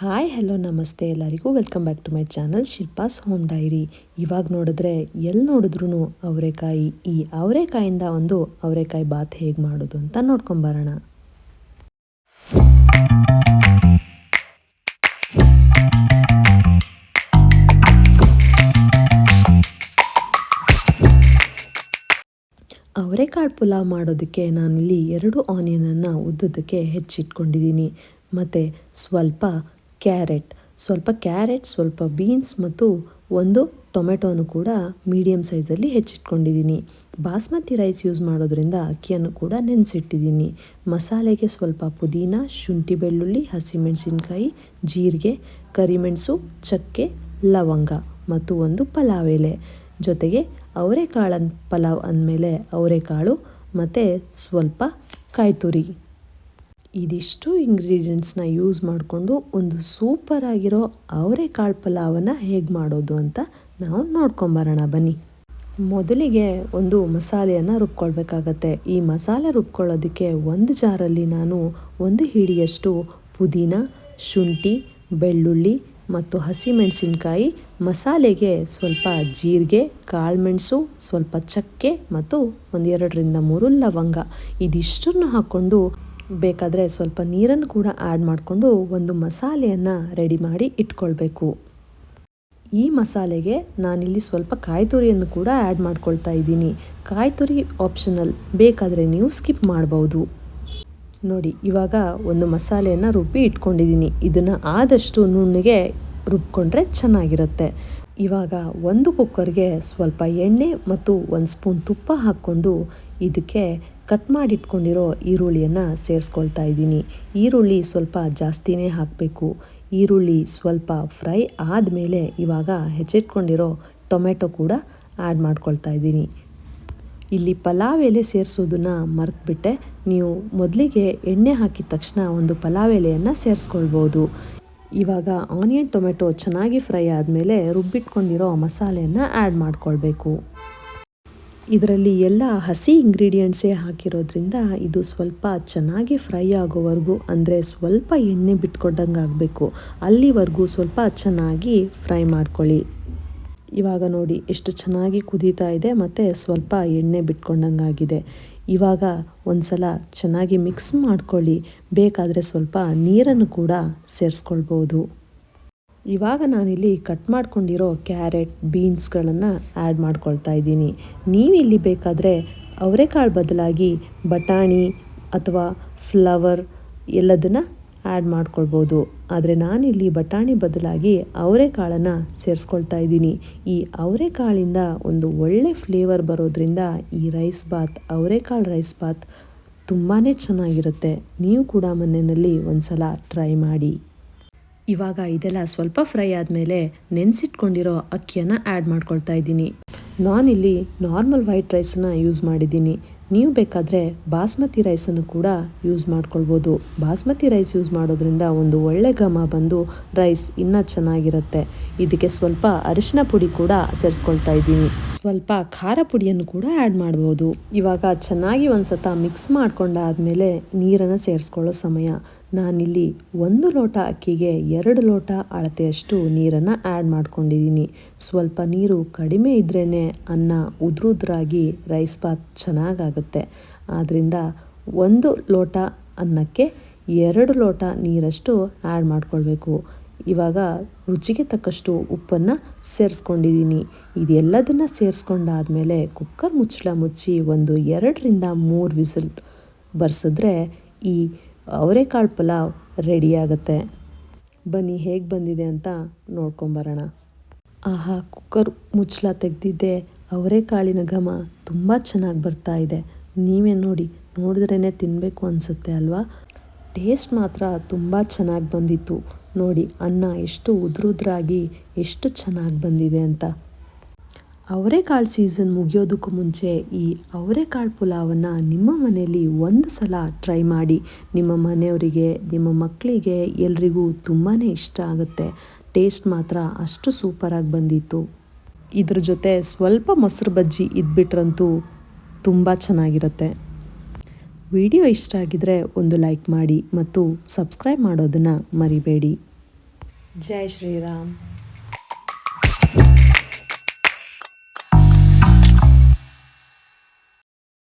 Hi, hello, ನಮಸ್ತೆ ಎಲ್ಲರಿಗೂ. Welcome back to my channel Shilpa's home diary. ಇವಾಗ ನೋಡಿದ್ರೆ ಎಲ್ಲಿ ನೋಡಿದ್ರೂ ಅವರೆಕಾಯಿ, ಈ ಅವರೆಕಾಯಿಂದ ಒಂದು ಅವರೆಕಾಯಿ ಬಾತ್ ಹೇಗೆ ಮಾಡೋದು ಅಂತ ನೋಡ್ಕೊಂಬರೋಣ ಅವರೆಕಾಳು ಪುಲಾವ್ ಮಾಡೋದಕ್ಕೆ ನಾನಿಲ್ಲಿ ಎರಡು ಆನಿಯನನ್ನು ಉದ್ದುದಕ್ಕೆ ಹೆಚ್ಚಿಟ್ಕೊಂಡಿದ್ದೀನಿ. ಮತ್ತು ಸ್ವಲ್ಪ ಕ್ಯಾರೆಟ್. ಸ್ವಲ್ಪ ಕ್ಯಾರೆಟ್, ಸ್ವಲ್ಪ ಬೀನ್ಸ್ ಮತ್ತು ಒಂದು ಟೊಮೆಟೊನು ಕೂಡ ಮೀಡಿಯಮ್ ಸೈಜಲ್ಲಿ ಹೆಚ್ಚಿಟ್ಕೊಂಡಿದ್ದೀನಿ. ಬಾಸ್ಮತಿ ರೈಸ್ ಯೂಸ್ ಮಾಡೋದ್ರಿಂದ ಅಕ್ಕಿಯನ್ನು ಕೂಡ ನೆನೆಸಿಟ್ಟಿದ್ದೀನಿ. ಮಸಾಲೆಗೆ ಸ್ವಲ್ಪ ಪುದೀನ, ಶುಂಠಿ ಬೆಳ್ಳುಳ್ಳಿ, ಹಸಿಮೆಣಸಿನ್ಕಾಯಿ, ಜೀರಿಗೆ, ಕರಿಮೆಣಸು, ಚಕ್ಕೆ, ಲವಂಗ ಮತ್ತು ಒಂದು ಪಲಾವ್ ಎಲೆ. ಜೊತೆಗೆ ಅವರೆಕಾಳನ್ನು ಪಲಾವ್ ಅಂದಮೇಲೆ ಅವರೆಕಾಳು ಮತ್ತು ಸ್ವಲ್ಪ ಕಾಯಿ ತುರಿ ಇದಿಷ್ಟು ಇಂಗ್ರೀಡಿಯೆಂಟ್ಸ್ನ ಯೂಸ್ ಮಾಡಿಕೊಂಡು ಒಂದು ಸೂಪರ್ ಆಗಿರೋ ಅವರೆಕಾಳು ಪಲಾವನ್ನು ಹೇಗೆ ಮಾಡೋದು ಅಂತ ನಾವು ನೋಡ್ಕೊಂಬರೋಣ ಬನ್ನಿ. ಮೊದಲಿಗೆ ಒಂದು ಮಸಾಲೆಯನ್ನು ರುಬ್ಕೊಳ್ಬೇಕಾಗತ್ತೆ. ಈ ಮಸಾಲೆ ರುಬ್ಕೊಳ್ಳೋದಕ್ಕೆ ಒಂದು ಜಾರಲ್ಲಿ ನಾನು ಒಂದು ಹಿಡಿಯಷ್ಟು ಪುದೀನ, ಶುಂಠಿ, ಬೆಳ್ಳುಳ್ಳಿ ಮತ್ತು ಹಸಿಮೆಣಸಿನ್ಕಾಯಿ, ಮಸಾಲೆಗೆ ಸ್ವಲ್ಪ ಜೀರಿಗೆ, ಕಾಳುಮೆಣಸು, ಸ್ವಲ್ಪ ಚಕ್ಕೆ ಮತ್ತು ಒಂದೆರಡರಿಂದ ಮೂರು ಲವಂಗ. ಇದಿಷ್ಟನ್ನು ಹಾಕ್ಕೊಂಡು ಬೇಕಾದರೆ ಸ್ವಲ್ಪ ನೀರನ್ನು ಕೂಡ ಆ್ಯಡ್ ಮಾಡಿಕೊಂಡು ಒಂದು ಮಸಾಲೆಯನ್ನು ರೆಡಿ ಮಾಡಿ ಇಟ್ಕೊಳ್ಬೇಕು. ಈ ಮಸಾಲೆಗೆ ನಾನಿಲ್ಲಿ ಸ್ವಲ್ಪ ಕಾಯಿ ತುರಿಯನ್ನು ಕೂಡ ಆ್ಯಡ್ ಮಾಡ್ಕೊಳ್ತಾ ಇದ್ದೀನಿ. ಕಾಯಿ ತುರಿ ಆಪ್ಷನಲ್ ಬೇಕಾದರೆ ನೀವು ಸ್ಕಿಪ್ ಮಾಡ್ಬೋದು. ನೋಡಿ, ಇವಾಗ ಒಂದು ಮಸಾಲೆಯನ್ನು ರುಬ್ಬಿ ಇಟ್ಕೊಂಡಿದ್ದೀನಿ. ಇದನ್ನು ಆದಷ್ಟು ನುಣ್ಣಗೆ ರುಬ್ಕೊಂಡ್ರೆ ಚೆನ್ನಾಗಿರುತ್ತೆ. ಇವಾಗ ಒಂದು ಕುಕ್ಕರ್ಗೆ ಸ್ವಲ್ಪ ಎಣ್ಣೆ ಮತ್ತು ಒಂದು ಸ್ಪೂನ್ ತುಪ್ಪ ಹಾಕ್ಕೊಂಡು ಇದಕ್ಕೆ ಕಟ್ ಮಾಡಿಟ್ಕೊಂಡಿರೋ ಈರುಳ್ಳಿಯನ್ನು ಸೇರಿಸ್ಕೊಳ್ತಾ ಇದ್ದೀನಿ. ಈರುಳ್ಳಿ ಸ್ವಲ್ಪ ಜಾಸ್ತಿನೇ ಹಾಕಬೇಕು. ಈರುಳ್ಳಿ ಸ್ವಲ್ಪ ಫ್ರೈ ಆದಮೇಲೆ ಇವಾಗ ಹೆಚ್ಚಿಟ್ಕೊಂಡಿರೋ ಟೊಮೆಟೊ ಕೂಡ ಆ್ಯಡ್ ಮಾಡ್ಕೊಳ್ತಾ ಇದ್ದೀನಿ. ಇಲ್ಲಿ ಪಲಾವ್ ಎಲೆ ಸೇರಿಸೋದನ್ನು ಮರೆತುಬಿಟ್ಟೆ. ನೀವು ಮೊದಲಿಗೆ ಎಣ್ಣೆ ಹಾಕಿದ ತಕ್ಷಣ ಒಂದು ಪಲಾವ್ ಎಲೆಯನ್ನು ಸೇರಿಸ್ಕೊಳ್ಬೋದು. ಇವಾಗ ಆನಿಯನ್ ಟೊಮೆಟೊ ಚೆನ್ನಾಗಿ ಫ್ರೈ ಆದಮೇಲೆ ರುಬ್ಬಿಟ್ಕೊಂಡಿರೋ ಮಸಾಲೆಯನ್ನು ಆ್ಯಡ್ ಮಾಡ್ಕೊಳ್ಬೇಕು. ಇದರಲ್ಲಿ ಎಲ್ಲ ಹಸಿ ಇಂಗ್ರೀಡಿಯೆಂಟ್ಸೇ ಹಾಕಿರೋದ್ರಿಂದ ಇದು ಸ್ವಲ್ಪ ಚೆನ್ನಾಗಿ ಫ್ರೈ ಆಗೋವರೆಗೂ, ಅಂದರೆ ಸ್ವಲ್ಪ ಎಣ್ಣೆ ಬಿಟ್ಕೊಡ್ದಂಗೆ ಆಗಬೇಕು. ಅಲ್ಲಿವರೆಗೂ ಸ್ವಲ್ಪ ಚೆನ್ನಾಗಿ ಫ್ರೈ ಮಾಡ್ಕೊಳ್ಳಿ. ಇವಾಗ ನೋಡಿ, ಎಷ್ಟು ಚೆನ್ನಾಗಿ ಕುದೀತಾ ಇದೆ, ಮತ್ತು ಸ್ವಲ್ಪ ಎಣ್ಣೆ ಬಿಟ್ಕೊಂಡಂಗಾಗಿದೆ ಇವಾಗ ಒಂದು ಸಲ ಚೆನ್ನಾಗಿ ಮಿಕ್ಸ್ ಮಾಡ್ಕೊಳ್ಳಿ. ಬೇಕಾದರೆ ಸ್ವಲ್ಪ ನೀರನ್ನು ಕೂಡ ಸೇರಿಸ್ಕೊಳ್ಬೋದು. ಇವಾಗ ನಾನಿಲ್ಲಿ ಕಟ್ ಮಾಡ್ಕೊಂಡಿರೋ ಕ್ಯಾರೆಟ್, ಬೀನ್ಸ್ಗಳನ್ನು ಆ್ಯಡ್ ಮಾಡ್ಕೊಳ್ತಾ ಇದ್ದೀನಿ. ನೀವಿಲ್ಲಿ ಬೇಕಾದರೆ ಅವರೆಕಾಳು ಬದಲಾಗಿ ಬಟಾಣಿ ಅಥವಾ ಫ್ಲವರ್ ಎಲ್ಲದನ್ನು ಆ್ಯಡ್ ಮಾಡ್ಕೊಳ್ಬೋದು. ಆದರೆ ನಾನಿಲ್ಲಿ ಬಟಾಣಿ ಬದಲಾಗಿ ಅವರೆಕಾಳನ್ನು ಸೇರಿಸ್ಕೊಳ್ತಾ ಇದ್ದೀನಿ. ಈ ಅವರೆಕಾಳಿಂದ ಒಂದು ಒಳ್ಳೆ ಫ್ಲೇವರ್ ಬರೋದ್ರಿಂದ ಈ ರೈಸ್ ಬಾತ್ ಅವರೆಕಾಳು ರೈಸ್ ಬಾತ್ ತುಂಬಾ ಚೆನ್ನಾಗಿರುತ್ತೆ. ನೀವು ಕೂಡ ಮನೆಯಲ್ಲಿ ಒಂದು ಸಲ ಟ್ರೈ ಮಾಡಿ. ಇವಾಗ ಇದೆಲ್ಲ ಸ್ವಲ್ಪ ಫ್ರೈ ಆದಮೇಲೆ ನೆನೆಸಿಟ್ಕೊಂಡಿರೋ ಅಕ್ಕಿಯನ್ನು ಆ್ಯಡ್ ಮಾಡ್ಕೊಳ್ತಾ ಇದ್ದೀನಿ. ನಾನಿಲ್ಲಿ ನಾರ್ಮಲ್ ವೈಟ್ ರೈಸನ್ನ ಯೂಸ್ ಮಾಡಿದ್ದೀನಿ. ನೀವು ಬೇಕಾದರೆ ಬಾಸ್ಮತಿ ರೈಸನ್ನು ಕೂಡ ಯೂಸ್ ಮಾಡ್ಕೊಳ್ಬೋದು. ಬಾಸ್ಮತಿ ರೈಸ್ ಯೂಸ್ ಮಾಡೋದ್ರಿಂದ ಒಂದು ಒಳ್ಳೆ ಘಮ ಬಂದು ರೈಸ್ ಇನ್ನೂ ಚೆನ್ನಾಗಿರುತ್ತೆ. ಇದಕ್ಕೆ ಸ್ವಲ್ಪ ಅರಿಶಿನ ಪುಡಿ ಕೂಡ ಸೇರಿಸ್ಕೊಳ್ತಾ ಇದ್ದೀನಿ. ಸ್ವಲ್ಪ ಖಾರ ಪುಡಿಯನ್ನು ಕೂಡ ಆ್ಯಡ್ ಮಾಡ್ಬೋದು. ಇವಾಗ ಚೆನ್ನಾಗಿ ಒಂದು ಸತ ಮಿಕ್ಸ್ ಮಾಡ್ಕೊಂಡಾದ್ಮೇಲೆ ನೀರನ್ನು ಸೇರಿಸ್ಕೊಳ್ಳೋ ಸಮಯ. ನಾನಿಲ್ಲಿ ಒಂದು ಲೋಟ ಅಕ್ಕಿಗೆ ಎರಡು ಲೋಟ ಅಳತೆಯಷ್ಟು ನೀರನ್ನು ಆ್ಯಡ್ ಮಾಡ್ಕೊಂಡಿದ್ದೀನಿ. ಸ್ವಲ್ಪ ನೀರು ಕಡಿಮೆ ಇದ್ರೇ ಅನ್ನ ಉದ್ರುದ್ರಾಗಿ ರೈಸ್ ಬಾತ್ ಚೆನ್ನಾಗಾಗುತ್ತೆ. ಆದ್ದರಿಂದ ಒಂದು ಲೋಟ ಅನ್ನಕ್ಕೆ ಎರಡು ಲೋಟ ನೀರಷ್ಟು ಆ್ಯಡ್ ಮಾಡ್ಕೊಳ್ಬೇಕು. ಇವಾಗ ರುಚಿಗೆ ತಕ್ಕಷ್ಟು ಉಪ್ಪನ್ನು ಸೇರಿಸ್ಕೊಂಡಿದ್ದೀನಿ. ಇದೆಲ್ಲದನ್ನು ಸೇರಿಸ್ಕೊಂಡಾದ್ಮೇಲೆ ಕುಕ್ಕರ್ ಮುಚ್ಚಳ ಮುಚ್ಚಿ ಒಂದು ಎರಡರಿಂದ ಮೂರು ವಿಸಿಲ್ ಬರ್ಸಿದ್ರೆ ಈ ಅವರೆಕಾಳು ಪಲಾವ್ ರೆಡಿಯಾಗುತ್ತೆ ಬನ್ನಿ ಹೇಗೆ ಬಂದಿದೆ ಅಂತ ನೋಡ್ಕೊಂಬರೋಣ ಆಹಾ, ಕುಕ್ಕರ್ ಮುಚ್ಚಳ ತೆಗೆದಿದ್ದೆ. ಅವರೆಕಾಳಿನ ಘಮ ತುಂಬ ಚೆನ್ನಾಗಿ ಬರ್ತಾ ಇದೆ. ನೀವೇ ನೋಡಿ ನೋಡಿದ್ರೇ ತಿನ್ನಬೇಕು ಅನಿಸುತ್ತೆ ಅಲ್ವಾ? ಟೇಸ್ಟ್ ಮಾತ್ರ ತುಂಬ ಚೆನ್ನಾಗಿ ಬಂದಿತ್ತು. ನೋಡಿ, ಅನ್ನ ಎಷ್ಟು ಉದ್ರುದ್ರಾಗಿ, ಎಷ್ಟು ಚೆನ್ನಾಗಿ ಬಂದಿದೆ ಅಂತ. ಅವರೆಕಾಳು ಸೀಸನ್ ಮುಗಿಯೋದಕ್ಕೂ ಮುಂಚೆ ಈ ಅವರೆಕಾಳು ಪುಲಾವನ್ನು ನಿಮ್ಮ ಮನೆಯಲ್ಲಿ ಒಂದು ಸಲ ಟ್ರೈ ಮಾಡಿ. ನಿಮ್ಮ ಮನೆಯವರಿಗೆ, ನಿಮ್ಮ ಮಕ್ಕಳಿಗೆ ಎಲ್ರಿಗೂ ತುಂಬಾ ಇಷ್ಟ ಆಗುತ್ತೆ. ಟೇಸ್ಟ್ ಮಾತ್ರ ಅಷ್ಟು ಸೂಪರಾಗಿ ಬಂದಿತ್ತು. ಇದ್ರ ಜೊತೆ ಸ್ವಲ್ಪ ಮೊಸರು ಬಜ್ಜಿ ಇದ್ಬಿಟ್ರಂತೂ ತುಂಬ ಚೆನ್ನಾಗಿರುತ್ತೆ. ವಿಡಿಯೋ ಇಷ್ಟ ಆಗಿದ್ರೆ ಒಂದು ಲೈಕ್ ಮಾಡಿ ಮತ್ತು ಸಬ್ಸ್ಕ್ರೈಬ್ ಮಾಡೋದನ್ನು ಮರಿಬೇಡಿ. ಜೈ ಶ್ರೀರಾಮ್.